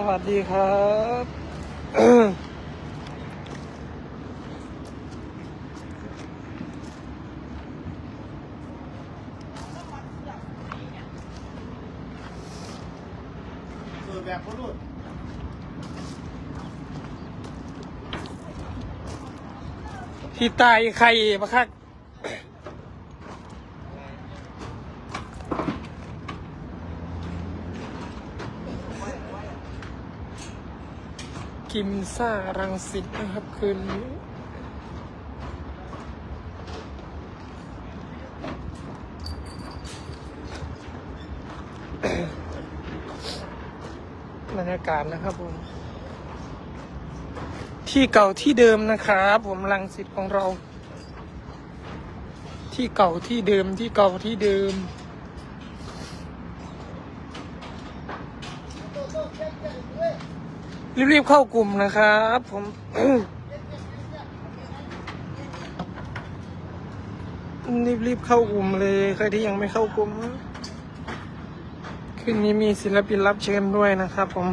สวัสดีครับเออแบบพรุ่นที่ตายใครปะคัก กิมซ่ารังสิตนะครับคืนนี้บรรยากาศนะครับผม ที่เก่าที่เดิมนะครับผมลังสิตของเรา ที่เก่าที่เดิมที่เก่าที่เดิม รีบๆเข้ากลุ่มนะครับ ผมรีบๆเข้ากลุ่มเลยใครที่ยังไม่เข้ากลุ่มคืนนี้มีศิลปินรับเชิญด้วยนะครับผม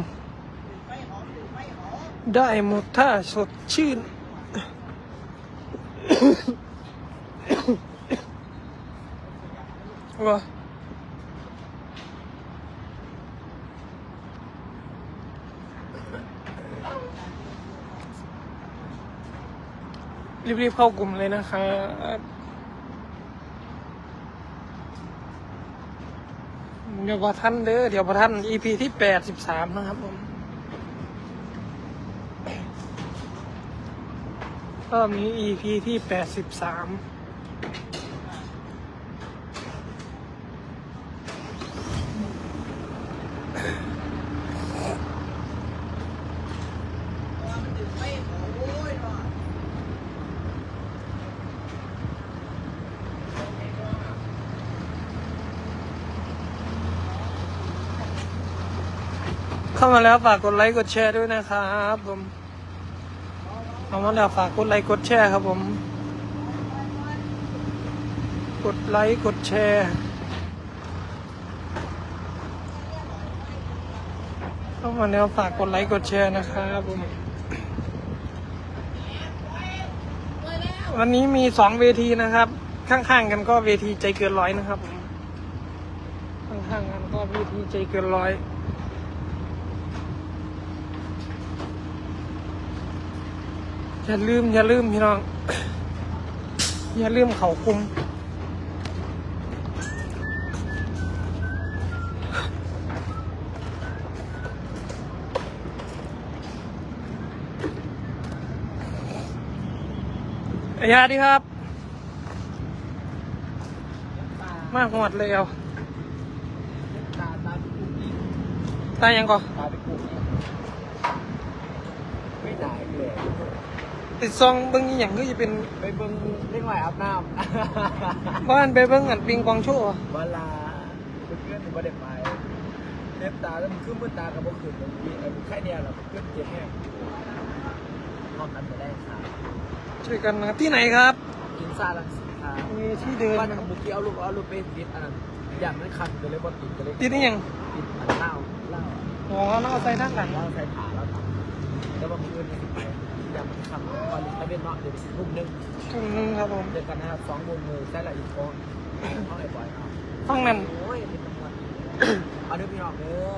ได้หมดถ้าสดชื่นว้า รีบๆเข้ากลุ่มเลยนะครับเดี๋ยวพอท่านเด้อเดี๋ยวพอท่าน EP ที่แปดสิบสามนะครับผมรอบนี้ EP ที่แปดสิบสาม แล้วฝากกดไลค์กดแชร์ด้วยนะครับผมเอามาแล้วฝากกดไลค์กดแชร์ครับผม กดไลค์กดแชร์เข้ามาแล้วฝากกดไลค์กดแชร์นะครับผมวันนี้มีสองเวทีนะครับ ข้างๆกันก็เวทีใจเกินร้อยนะครับผมข้างๆกันก็เวทีใจเกินร้อย อย่าลืม อย่าลืมพี่น้อง อย่าลืมเขาคุมอายาดีครับ มาหวดเลยเอาตาตายยังก่อนตาไปกูไม่ได้เลย ติดซองเบิ้งอหย่างก็จะเป็นไปเบิ่งเล่นไหวอาบน้ำ บ้านไปเบิ้งอันปิงปองโชว์เวลาเพื่อนๆไม่ได้ไปเล็บตาแล้วมันขึ้นมือตากับบ่ขึ้นบางทีไอ้แค่เนี้ยเราเพื่อนเจ็บแห้งนอกนั้นไปได้ค่ะช่วยกันนะครับที่ไหนครับ กินซาลังสีค่ะมีที่เดินบ้านนะของบุกี้เอาลูกเอาลูกไปติดอันนั้นอย่างนั้นคันก็เลยบ่ติดก็เลยที่นี่ยังติดอันเล่าเล่าอ๋อน้องเอาใส่ด้านหลังเราใช้ขาแล้วทำแล้วบางทีมันไปอ ย่างมันทำตอนตะเวนเนาะเดี๋ยวทุ่มหนึงถุงนึงครับผมเจอกันนะครับสองโมงเลยใช่ละอีกคนเอาไอ้บอยเอาห้องนั้นโอ้ยเป็นตำรวจเอาเด้อพี่น้องเด้อ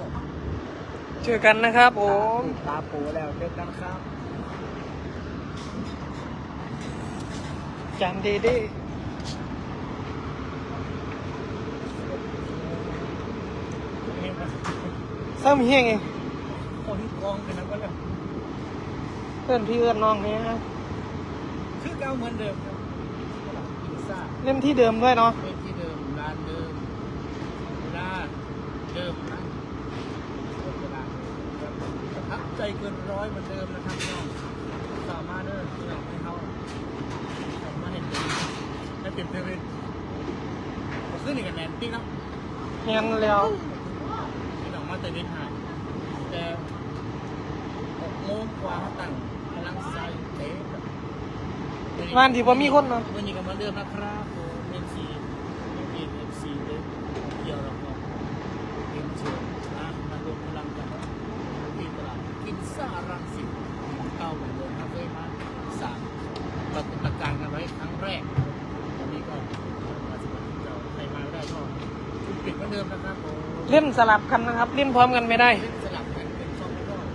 เจอกันนะครับผมตาปูแล้วเจอกันครับจานเดเด้เศร้ามีเฮงเองคนกองเป็นนักก็เลย เพื่อนพี่เอื้อนน้องเนี่ยนะคือเก่าเหมือนเดิมครับพิซซ่าเล่นที่เดิมด้วยเนาะเป็นที่เดิมร้านเดิมเวลาเดิมนะเวลาครับประทับใจเกินร้อยเหมือนเดิมนะครับพี่น้องสามารถเดินเพื่อให้เขาสามารถเห็นเป็นให้เป็นเพลงขึ้นอีกกันแนนติ๊กเนาะเงียนแล้วที่ออกมาแต่เด็กหายแต่หกโมงกว่าเขาตั้งกำลังใส่เตะ บ้านที่พอมีคนเนาะวันนี้ก็เหมาเดิมนะครับผมเอ็นซีเอ็นเอฟซีเด็กเกี่ยวแล้วก็เอ็นเชียวนะมารวมพลังกันที่ตาดกินซ่ารังสิตเก้าเหมือนเดิมครับเคยมาสามปฏิบัติการกันไว้ครั้งแรกตอนนี้ก็มาสิบเราใครมาไม่ได้ก็คุณปิดเหมือนเดิมนะครับผมเล่นสลับกันนะครับเล่นพร้อมกันไม่ได้เล่นเป็นสองรอบ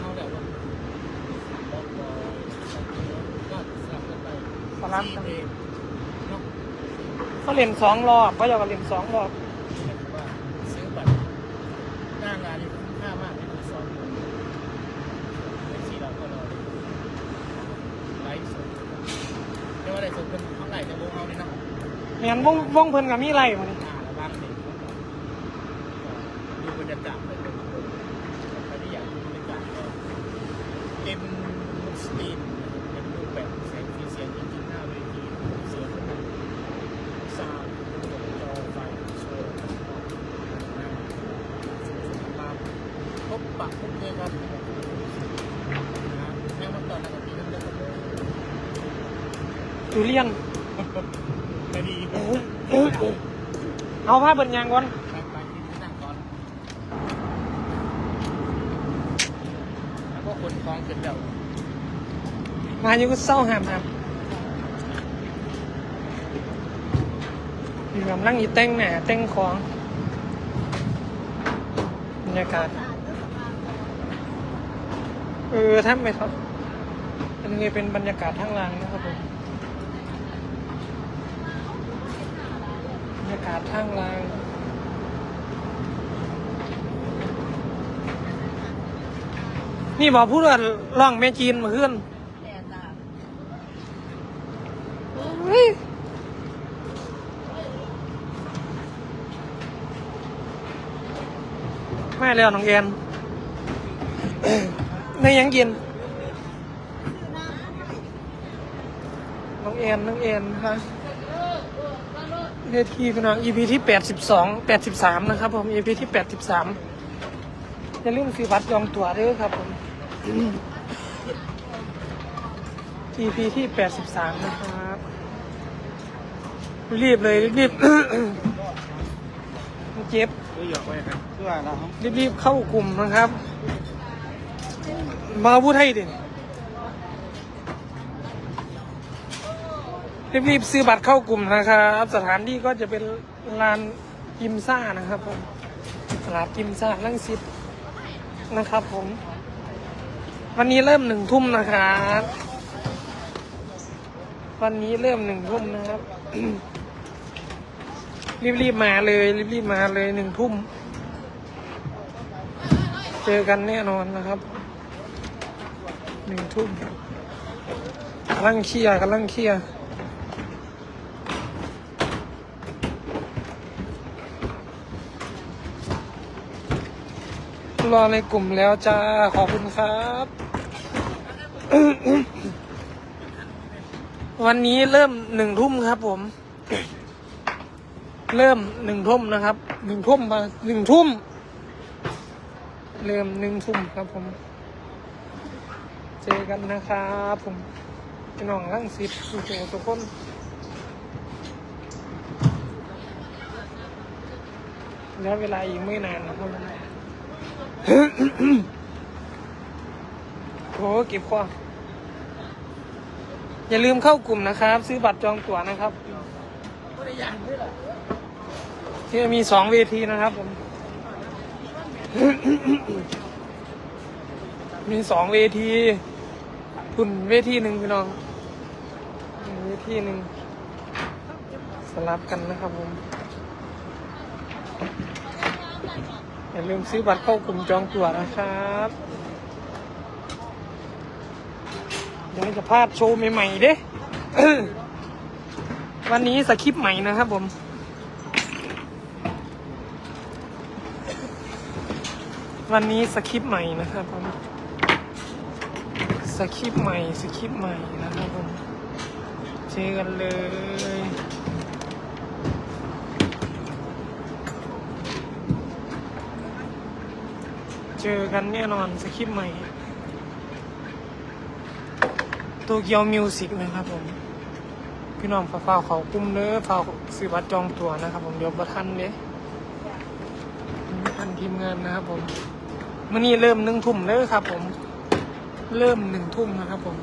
เข้าแล้วว่าบอลบอยสองตัวก็สลับกันไป สลับกัน สี่เพลงเนาะ เขาเล่นสองรอบเขาอยากเล่นสองรอบว่าซื้อบัตรหน้างานนี่คุ้มค่ามากในดูสองคนในที่เราก็รอไลฟ์สดเรียกว่าอะไรสดเป็นเท่าไหร่จะวงเอาเนี่ยเนาะเหมือนวงวงเพิ่นกับมีไรมานี่อ่าระวังนี่ดูบรรยากาศไปเป็นคนใครที่อยากดูบรรยากาศก็เต็มสตรีมเป็นรูปแบบแสงสีเสียงจริงๆหน้าเวทีเสียงซาวด์จอไฟโชว์มา พบปะพบเจอกันนะแม่มาตอนนั้นปีนั้นเด็กก็เลย ดูเลียน ไม่ดี เอา ผ้าเบิดยางก่อนไปไปที่นั่งก่อนแล้วก็คนคลองเสร็จแล้วมาอยู่ก็เศร้าหามหามมีกำลังอีแต่งหน้าแต่งของบรรยากาศ เออท่านไปครับอันนี้เป็นบรรยากาศทางล่างนะครับผมบรรยากาศทางล่างนี่บอกพูดว่าร้องแม่จีนมาขึ้นเฮ้ยไม่แล้วน้องแอนในยังกินน้องแอนน้องแอนนะ คะเวทีพี่น้อง EP ที่แปดสิบสองแปดสิบสามนะครับผม EP ที่แปดสิบสามอย่าลืมซื้อบัตรจองตั๋วด้วยครับผม EP ที่แปดสิบสามนะครับ รีบเลยรีบเจ็บรับคือว่าเรารีบเข้ากลุ่มนะครับ มาพูดให้ดิ รีบๆซื้อบัตรเข้ากลุ่มนะครับสถานที่ก็จะเป็นลานกิมซ่านะครับผมตลาดกิมซ่าลังสิตนะครับผม วันนี้เริ่มหนึ่งทุ่มนะครับวันนี้เริ่มหนึ่งทุ่มนะครับ รีบๆมาเลย รีบๆมาเลยหนึ่งทุ่ม เจอกันแน่นอนนะครับหนึ่งทุ่มกำลังเคลียร์กำลังเคลียร์ รอในกลุ่มแล้วจ้า ขอบคุณครับ วันนี้เริ่มหนึ่งทุ่มครับผม เริ่มหนึ่งทุ่มนะครับ หนึ่งทุ่มมาหนึ่งทุ่ม เริ่มหนึ่งทุ่มครับผม เจอกันนะครับผมพี่น้องร่างสิบทุกคนทุกคนแล้วเวลาอีกไม่นานนะครับ โหเก็บคออย่าลืมเข้ากลุ่มนะครับ ซื้อบัตรจองตั๋วนะครับไม่ได้อย่างด้วยหรอที่มีสองเวทีนะครับผม มีสองเวทีคุณเวทีหนึ่งพี่น้อง เวทีหนึ่งสลับกันนะครับผม อย่าลืมซื้อบัตรเข้ากลุ่มจองตั๋วนะครับเดี๋ยวจะพลาดโชว์ใหม่ๆเด้วันนี้สคริปต์ใหม่นะครับผมวันนี้สคริปต์ใหม่นะครับผมสคริปต์ใหม่สคริปต์ใหม่นะครับผมเจอกันเลย เจอกันแน่นอนสคริปต์ใหม่โตเกียวมิวสิกนะครับผม พี่น้องฝากเขากุ้มเนื้อฝากซื้อบัตรจองตั๋วนะครับผมเดี๋ยวประทันเด้ทันทีมงานนะครับผมมื่อนี้เริ่มหนึ่งทุ่มเลยครับ ผม เริ่มหนึ่งทุ่มนะครับผม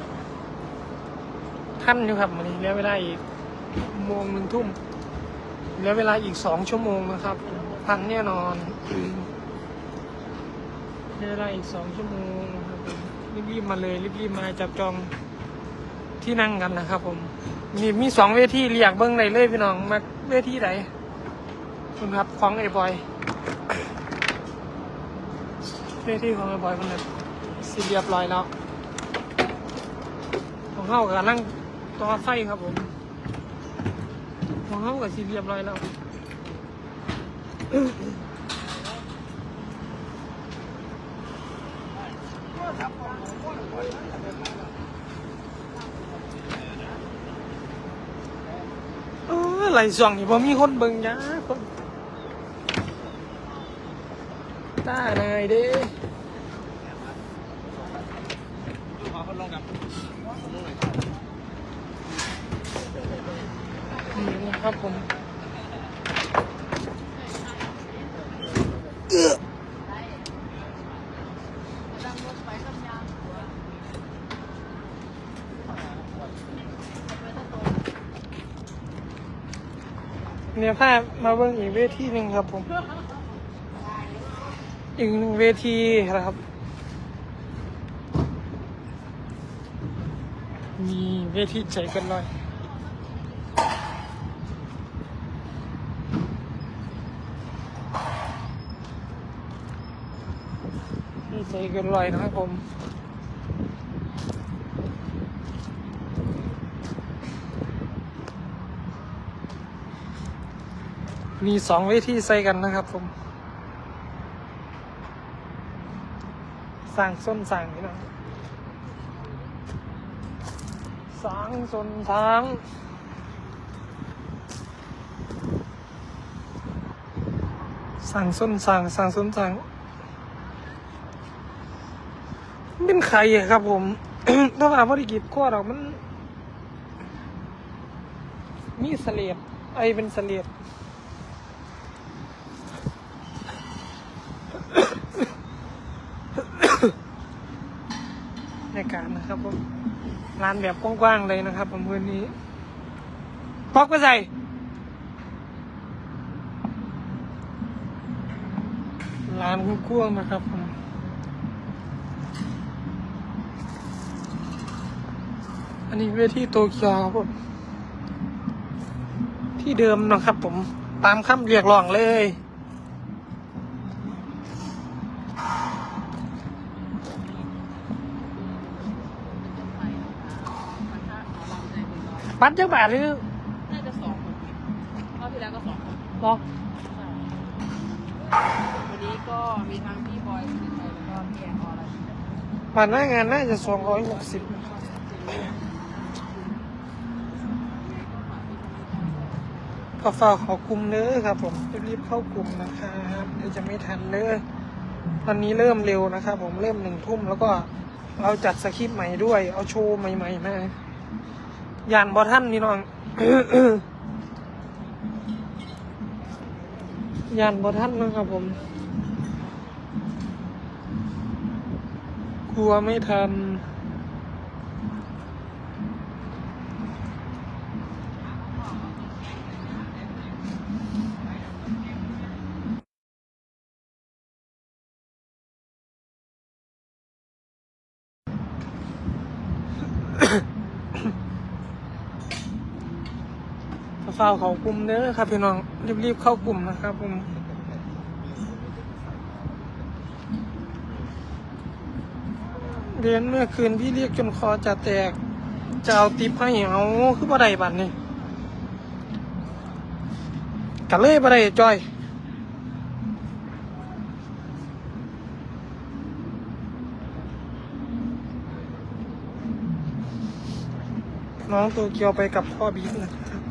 ท่านอยู่ครับมื่อนี้เหลือเวลาอีกโมงหนึ่งทุ่มเหลือเวลาอีกสองชั่วโมงนะครับ พังแน่นอน เหลือเวลาอีกสองชั่วโมงนะครับผมรีบๆมาเลยรีบๆมาจับจองที่นั่งกันนะครับ ผม มีมีสองเวทีเรียกเบิ้งไหนเลยพี่น้องมาเวทีไหนคุณครับของไอ้บอยเวทีของไอ้บอยมันแบบสิเรียบร้อยแล้วของเข้ากับนั่งต่อไฟครับผมของเข้ากับสิเรียบร้อยแล้ว ไหลส่องนี่พอมีคนเบิ่งยาคนตานายเด้ ขอคนลงกับ นี่นะครับผม เนี่ยพามาเบิ่งอีกเวทีหนึ่งครับผม อีกหนึ่งเวทีนะครับมีเวทีใจกันหน่อย ใจกินร้อยนะครับผม มีสองเวทีใส่กันนะครับผมสั่งส้นสั่งนี่นะสางส้นสางสั่งส้นสั่งสั่งส้นสั่งเป็นไข่อะครับผมถ้าว่าบริกิจขั้วดอกมัน มีเสลียดไอเป็นเสลียด ในการ นะครับผมร้านแบบกว้างๆเลยนะครับ ผมพื้นนี้ปอกไปใส่ร้านกว้างๆนะครับผมอันนี้เวทีโตเกียวครับผมที่เดิมนะครับผมตามคำเรียกร้องเลย บัตรเจ้าบาทหรือน่าจะสองคนรอบที่แล้วก็สองคนรอวันนี้ก็มีทั้งพี่บอยสิริชัยแล้วก็พี่แอนอรชิตบัตรหน้างานน่าจะสองร้อยหกสิบก็ฝากขอกลุ่มเนื้อครับผมรีบๆเข้ากลุ่มนะครับเดี๋ยวจะไม่ทันเนื้อตอนนี้เริ่มเร็วนะครับผมเริ่มหนึ่งทุ่มแล้วก็เราจัดสคริปต์ใหม่ด้วย เอาโชว์ใหม่ๆมา ยานบอท่านนี่น้องยานบอท่านนะครับผม กลัวไม่ทัน เฝ้าเขากลุ่มเด้อครับพี่น้องรีบๆเข้ากลุ่มนะครับผมเรียนเมื่อคืนพี่เรียกจนคอจะแตกจะเอาติปให้เอาคือบ่ได้บัตรนี่กันเลยบ่ได้จอยน้องตัวเกียวไปกับพ่อบิ๊กนะครับ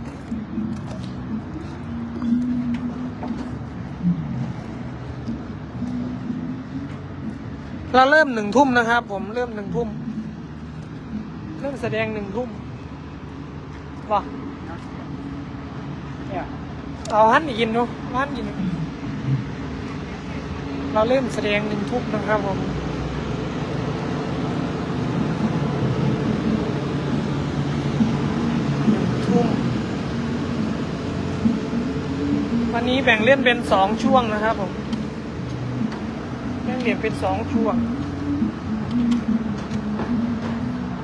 เราเริ่มหนึ่งทุ่มนะครับ ผมเริ่มหนึ่งทุ่ม เริ่มแสดงหนึ่งทุ่มว่ะเนี่ยเอาหันอีกินดูหันกิน เราเริ่มแสดงหนึ่งทุ่มนะครับผมทุ่มวันนี้แบ่งเล่นเป็นสองช่วงนะครับผม แบ่งเล่นเป็นสองช่วง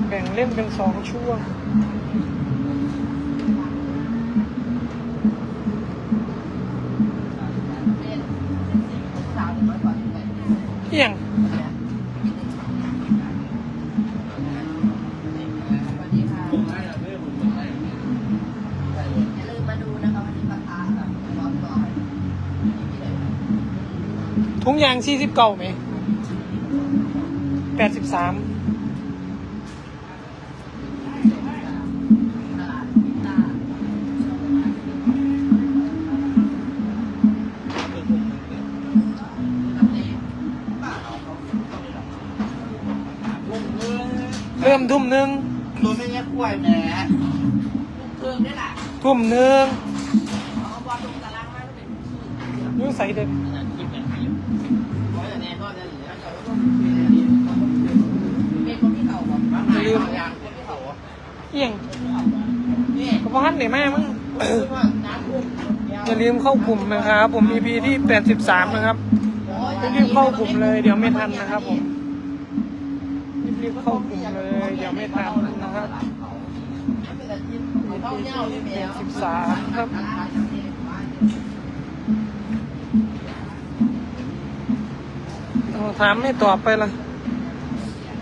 แบ่งเล่มเป็นสองช่วงเป็นสาวน้อยกว่าที่ไหนเที่ยง ยางสี่สิบเก้าไหมแปดสิบสามตลาดตากับเด็กเริ่มทุ่มหนึ่งตัวไม่เงี้ยกล้วยแหนเครื่องนี่แหละทุ่มหนึ่งเอาบอลลงตารางมาเป็นชื่อยุ่งใส่เด็ก นี่กระเพาะเดี๋ยแม่มึงอย่าลืมเข้ากลุ่มนะครับ ผม EP ที่แปดสิบสามนะครับรีบเข้ากลุ่มเลย เดี๋ยวไม่ทันนะครับผมรีบเข้ากลุ่มเลย เดี๋ยวไม่ทันนะครับแปดสิบสามครับถามไม่ตอบไปละ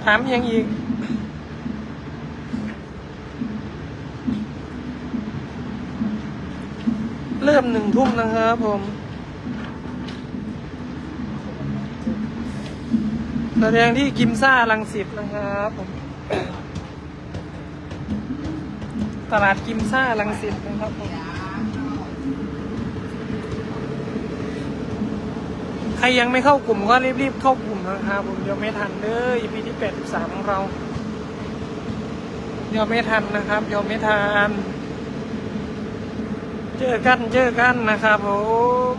ถามยังอีก เริ่มหนึ่งทุ่มนะครับผมแสดงที่กิมซ่าลังสิตนะครับผมตลาดกิมซ่าลังสิตนะครับผมใครยังไม่เข้ากลุ่มก็รีบๆเข้ากลุ่มนะครับผมเดี๋ยวไม่ทันเด้อ EP ที่ 83 ของเรา เดี๋ยวไม่ทันนะครับ เดี๋ยวไม่ทัน เจอกันเจอกันนะครับผม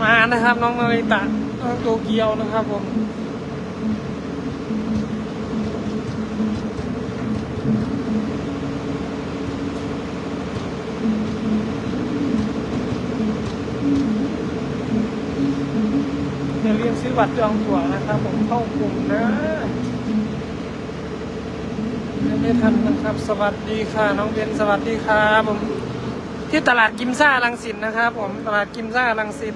มานะครับ น้องนาริตะน้องโตเกียวนะครับผมอย่าลืมซื้อบัตรจองตั๋วนะครับผมเข้ากลุ่มนะ ไม่ทันนะครับ สวัสดีค่ะ น้องเบนสวัสดีครับผมที่ตลาดกิมซ่าลังสิตนะครับ ผมตลาดกิมซ่าลังสิต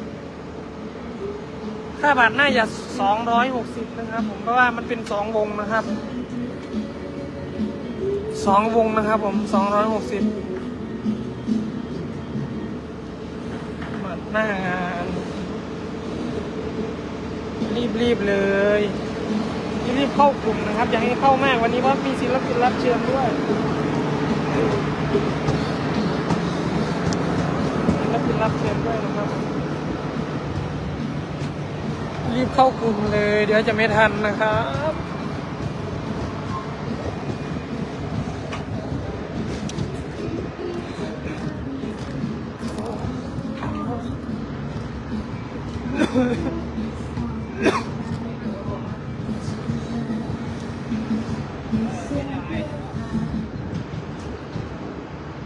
ค่าบัตรน่าจะสองร้อยหกสิบนะครับ ผมเพราะว่ามันเป็นสองวงนะครับสองวงนะครับ ผมสองร้อยหกสิบบัตรหน้างาน รีบๆเลย รีบเข้ากลุ่มนะครับ อยากให้เข้ามากวันนี้เพราะมีศิลปินรับเชิญด้วยศิลปินรับเชิญด้วยนะครับ รีบเข้ากลุ่มเลย เดี๋ยวจะไม่ทันนะครับ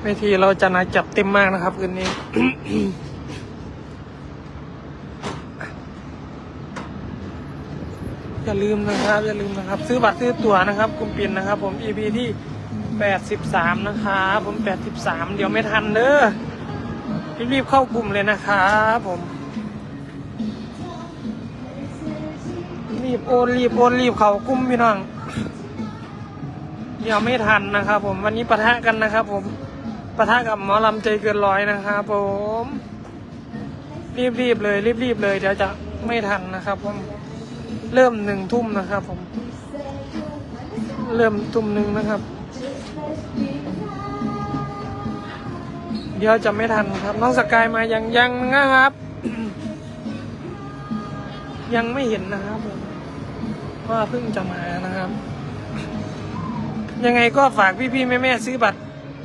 เวทีเราจะนาจับเต็มมากนะครับคืนนี้อย่าลืมนะครับอย่าลืมนะครับ ซื้อบัตรซื้อตั๋วนะครับกลุ่มปินนะครับ ผม EP ที่แปดสิบสามนะครับผมแปดสิบสามเดี๋ยวไม่ทันเด้อรีบๆเข้ากลุ่มเลยนะครับผมรีบโอนรีบโอนรีบเข้ากลุ่มพี่น้องเดี๋ยวไม่ทันนะครับผมวันนี้ปะทะกันนะครับผม ปะทะกับหมอลำใจเกินร้อยนะครับผม รีบๆเลย รีบๆเลยเดี๋ยวจะไม่ทันนะครับผมเริ่มหนึ่งทุ่มนะครับผม เริ่มทุ่มหนึ่งนะครับ เดี๋ยวจะไม่ทันครับ น้องสกายมายังยังนะครับ ยังไม่เห็นนะครับผมว่าเพิ่งจะมานะครับ ยังไงก็ฝากพี่ๆแม่ๆซื้อบัตร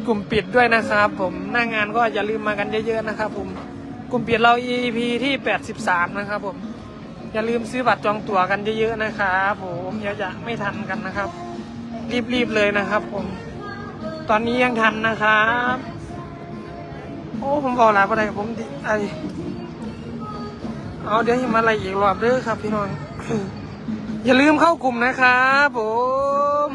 กลุ่มปิดด้วยนะครับ ผมหน้างงานก็อย่าลืมมากันเยอะๆนะครับ ผมกลุ่มปิดเรา EP ที่ 83 นะครับ ผม อย่าลืมซื้อบัตรจองตั๋วกันเยอะๆนะครับผมเดี๋ยวจะไม่ทันกันนะครับ รีบๆเลยนะครับ ผม ตอนนี้ยังทันนะครับโอ้ผมบอกแล้วอะไรผมดิไอเอาเดี๋ยวให้มาอะไรอีกรอบเด้อครับ พี่น้องอย่าลืมเข้ากลุ่มนะครับผม